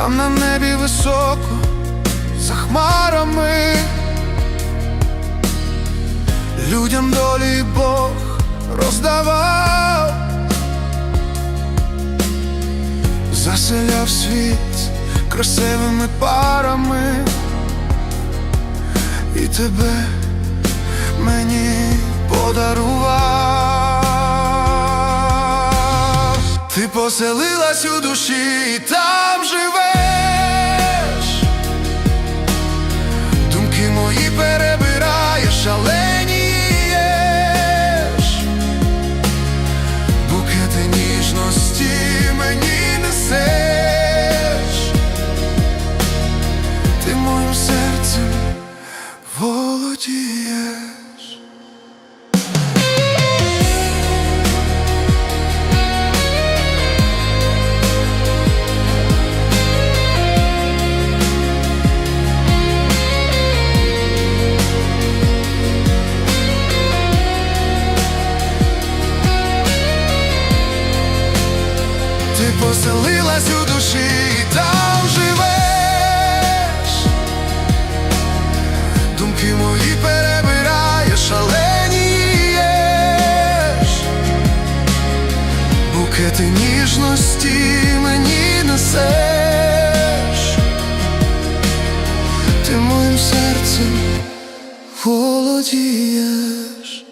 там на небі високо, за хмарами, людям долі Бог роздавав, заселяв світ красивими парами, і тебе мені подарував. Ти поселилась у душі і мої поселилась у душі і там живеш. Думки мої перебираєш, шаленієш. Букети ніжності мені несеш. Ти моїм серцем володієш.